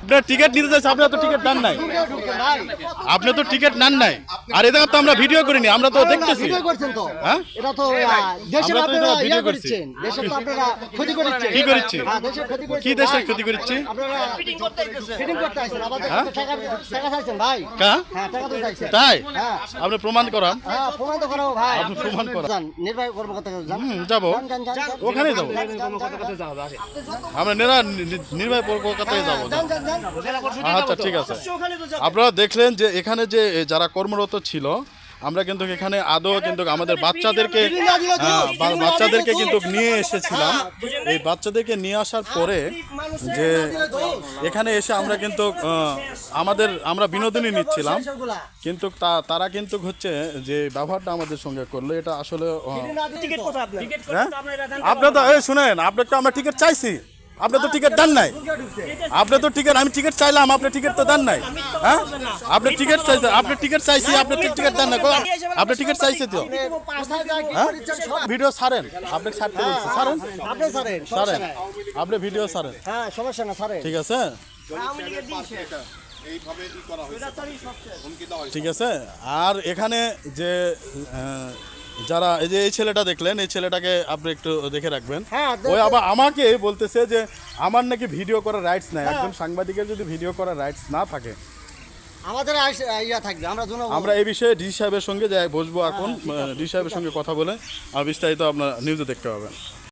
আপনার টিকিট নিতে চাইছে আপনার তো টিকিট নেন নাই। আপনি তো টিকিট নেন নাই। আর এদের তো আমরা ভিডিও করিনি আমরা তো দেখতেছি। ভিডিও করছেন তো। হ্যাঁ? এটা তো দেশের এটা আপনারা ভিডিও ইয়া করছেন। দেশের তো আপনারা ক্ষতি করছেন। কি করছি? হ্যাঁ, দেশের ক্ষতি করছেন। কি দেশের ক্ষতি করছি? আপনারা ফিটিং করতে আইছেন। আমাদের হ্যাঁ? টাকা টাকা চাইছেন ভাই। কা? হ্যাঁ টাকা তো চাইছেন। তাই? হ্যাঁ। আপনি প্রমাণ করান। হ্যাঁ প্রমাণ তো করাবো ভাই। আপনি প্রমাণ করান। নির্বাহী কর্মকর্তা যান। হুম, যাব। ওখানেই যাব। আমরা নেরা নির্বাহী কলকাতায় যাব যান, যান, যান। আচ্ছা ঠিক আছে। আপনারা দেখলেন যে এখানে যে যারা কর্মরত ছিল আমরা কিন্তু এখানে আদৌ কিন্তু আমাদের বাচ্চাদেরকে হ্যাঁ, বা- বাচ্চাদেরকে কিন্তু নিয়ে এসেছিলাম। এই বাচ্চাদেরকে নিয়ে আসার পরে যে এখানে এসে আমরা কিন্তু আমাদের আমরা বিনোদনই নিচ্ছিলাম। কিন্তু তা- তারা কিন্তু হচ্ছে যে ব্যবহারটা আমাদের সঙ্গে করল এটা আসলে আহ, হ্যাঁ? আপনি তো এই শুনেন আপনার তো আমরা টিকিট চাইছি। আপনি তো টিকিট দেন নাই। আপনি তো টিকিট আমি টিকিট চাইলাম আপনি টিকিট তো দেন নাই। হ্যাঁ? আপনি টিকিট চাইছেন আপনি টিকিট চাইছি আপনি টিকিট দেন না আপনি টিকিট চাইছে তো? কি হ্যাঁ? ভিডিও ছাড়েন। আপনি ছাড়তে বলছি ছাড়েন। আপনি ছাড়েন, ছাড়েন। আপনি ভিডিও ছাড়েন। হ্যাঁ সমস্যা না ছাড়েন। ঠিক আছে? ঠিক আছে? আর এখানে যে যারা এই যে এই ছেলেটা দেখলেন এই ছেলেটাকে আপনি একটু দেখে রাখবেন। হ্যাঁ, ওই আবার আমাকে বলতেছে যে আমার নাকি ভিডিও করার রাইটস নাই। একজন সাংবাদিকের যদি ভিডিও করার রাইটস না থাকে আমাদের ইয়া থাকবে আমরা আমরা এই বিষয়ে ডি সাহেবের সঙ্গে যাই বসবো এখন। ডি সাহেবের সঙ্গে কথা বলে আর বিস্তারিত আপনার নিউজে দেখতে পাবেন।